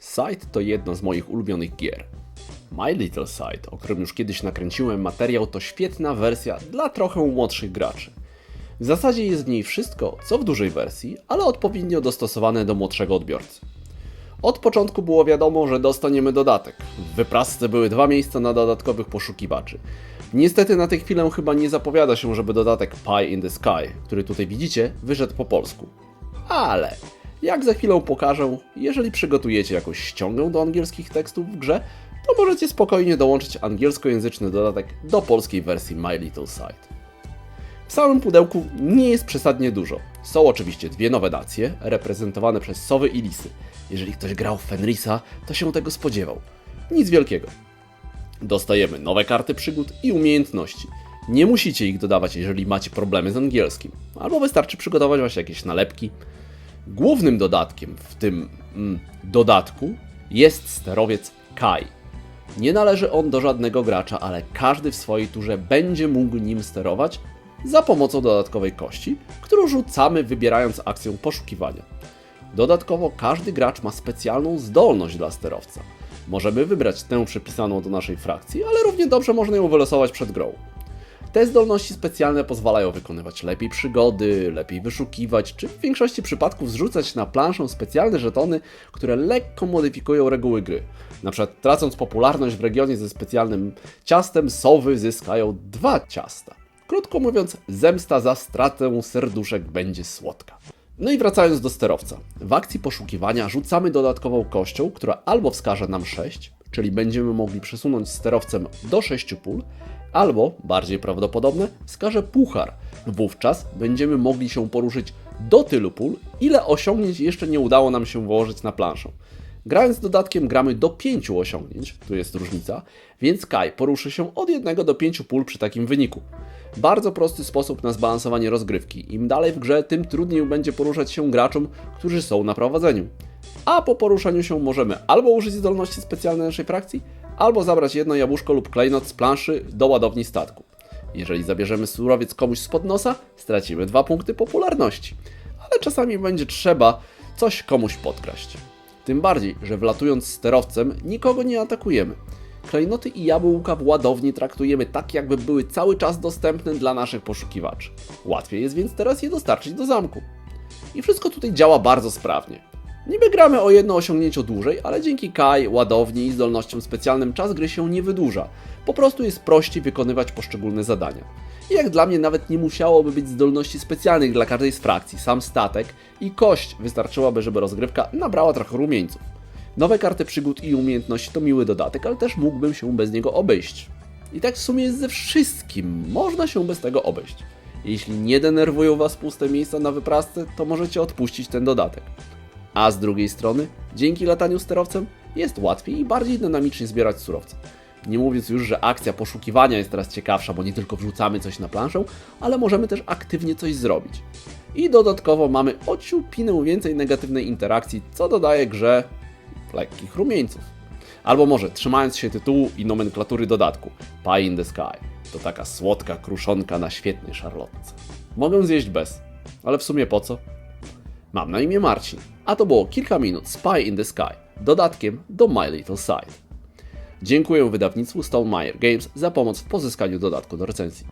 Side to jedno z moich ulubionych gier. My Little Side, o którym już kiedyś nakręciłem materiał, to świetna wersja dla trochę młodszych graczy. W zasadzie jest w niej wszystko, co w dużej wersji, ale odpowiednio dostosowane do młodszego odbiorcy. Od początku było wiadomo, że dostaniemy dodatek. W wyprasce były dwa miejsca na dodatkowych poszukiwaczy. Niestety na tę chwilę chyba nie zapowiada się, żeby dodatek Pie in the Sky, który tutaj widzicie, wyszedł po polsku. Ale, jak za chwilę pokażę, jeżeli przygotujecie jakąś ściągę do angielskich tekstów w grze, to możecie spokojnie dołączyć angielskojęzyczny dodatek do polskiej wersji My Little Side. W samym pudełku nie jest przesadnie dużo. Są oczywiście dwie nowe nacje, reprezentowane przez sowy i lisy. Jeżeli ktoś grał w Fenrisa, to się tego spodziewał. Nic wielkiego. Dostajemy nowe karty przygód i umiejętności. Nie musicie ich dodawać, jeżeli macie problemy z angielskim, albo wystarczy przygotować właśnie jakieś nalepki. Głównym dodatkiem w tym mm, dodatku jest sterowiec Kai. Nie należy on do żadnego gracza, ale każdy w swojej turze będzie mógł nim sterować za pomocą dodatkowej kości, którą rzucamy wybierając akcję poszukiwania. Dodatkowo każdy gracz ma specjalną zdolność dla sterowca. Możemy wybrać tę przypisaną do naszej frakcji, ale równie dobrze można ją wylosować przed grą. Te zdolności specjalne pozwalają wykonywać lepiej przygody, lepiej wyszukiwać, czy w większości przypadków zrzucać na planszę specjalne żetony, które lekko modyfikują reguły gry. Na przykład tracąc popularność w regionie ze specjalnym ciastem, sowy zyskają dwa ciasta. Krótko mówiąc, zemsta za stratę serduszek będzie słodka. No i wracając do sterowca. W akcji poszukiwania rzucamy dodatkową kością, która albo wskaże nam 6, czyli będziemy mogli przesunąć sterowcem do 6 pól, albo, bardziej prawdopodobne, wskaże puchar. Wówczas będziemy mogli się poruszyć do tylu pól, ile osiągnięć jeszcze nie udało nam się wyłożyć na planszę. Grając dodatkiem gramy do 5 osiągnięć, tu jest różnica, więc Kai poruszy się od 1 do 5 pól przy takim wyniku. Bardzo prosty sposób na zbalansowanie rozgrywki. Im dalej w grze, tym trudniej będzie poruszać się graczom, którzy są na prowadzeniu. A po poruszaniu się możemy albo użyć zdolności specjalnej naszej frakcji, albo zabrać jedno jabłuszko lub klejnot z planszy do ładowni statku. Jeżeli zabierzemy surowiec komuś spod nosa, stracimy dwa punkty popularności. Ale czasami będzie trzeba coś komuś podkraść. Tym bardziej, że wlatując sterowcem nikogo nie atakujemy. Klejnoty i jabłka w ładowni traktujemy tak, jakby były cały czas dostępne dla naszych poszukiwaczy. Łatwiej jest więc teraz je dostarczyć do zamku. I wszystko tutaj działa bardzo sprawnie. Niby gramy o jedno osiągnięcie dłużej, ale dzięki Kai, ładowni i zdolnościom specjalnym czas gry się nie wydłuża. Po prostu jest prościej wykonywać poszczególne zadania. I jak dla mnie nawet nie musiałoby być zdolności specjalnych dla każdej z frakcji, sam statek i kość wystarczyłaby, żeby rozgrywka nabrała trochę rumieńców. Nowe karty przygód i umiejętności to miły dodatek, ale też mógłbym się bez niego obejść. I tak w sumie jest ze wszystkim, można się bez tego obejść. Jeśli nie denerwują Was puste miejsca na wyprasce, to możecie odpuścić ten dodatek. A z drugiej strony, dzięki lataniu sterowcem jest łatwiej i bardziej dynamicznie zbierać surowce. Nie mówiąc już, że akcja poszukiwania jest teraz ciekawsza, bo nie tylko wrzucamy coś na planszę, ale możemy też aktywnie coś zrobić. I dodatkowo mamy ociupinę więcej negatywnej interakcji, co dodaje grze lekkich rumieńców. Albo może, trzymając się tytułu i nomenklatury dodatku, Pie in the Sky. To taka słodka kruszonka na świetnej szarlotce. Mogę zjeść bez, ale w sumie po co? Mam na imię Marcin, a to było kilka minut Spy in the Sky, dodatkiem do My Little Side. Dziękuję wydawnictwu Stonemeyer Games za pomoc w pozyskaniu dodatku do recenzji.